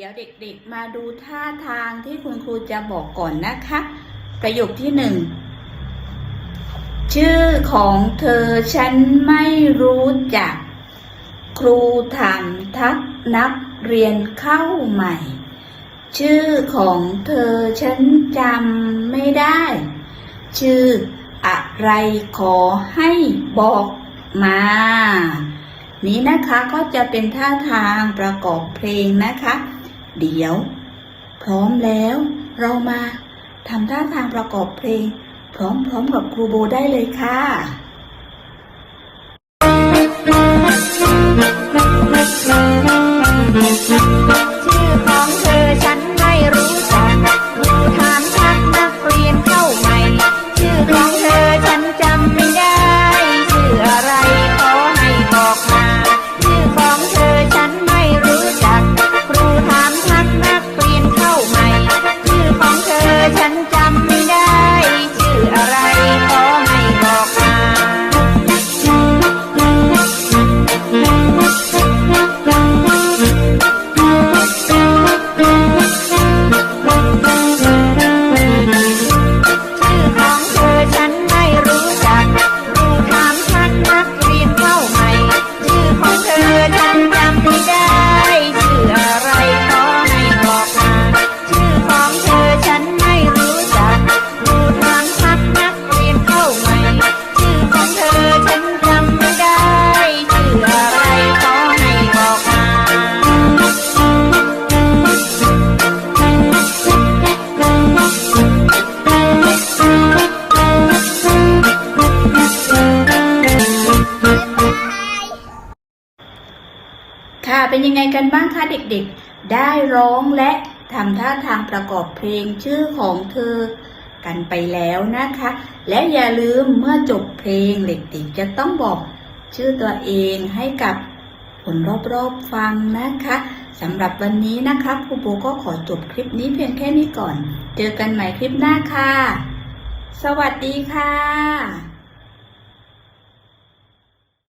ี๋ยวเด็กๆ มาดูท่าทางที่คุณครูจะบอกก่อนนะคะ ประโยคที่หนึ่งชื่อของเธอฉันไม่รู้จัก ครูถามทักนักเรียนเข้าใหม่ ชื่อของเธอฉันจำไม่ได้ ชื่ออะไรขอให้บอกมา นี้นะคะก็จะเป็นท่าทางประกอบเพลงนะคะ เดี๋ยว พร้อมแล้ว เรามาทำท่าทางประกอบเพลง พร้อมๆกับครูโบได้เลยค่ะ ค่ะเป็นยังไงกันบ้างคะเด็กๆ ได้ร้องและทำท่าทางประกอบเพลงชื่อของเธอ กันไปแล้วนะคะ และอย่าลืมเมื่อจบเพลงเด็กๆจะต้องบอกชื่อตัวเองให้กับคนรอบๆฟังนะคะสำหรับวันนี้นะคะครูโบก็ขอจบคลิปนี้เพียงแค่นี้ก่อน เจอกันใหม่คลิปหน้าค่ะ สวัสดีค่ะ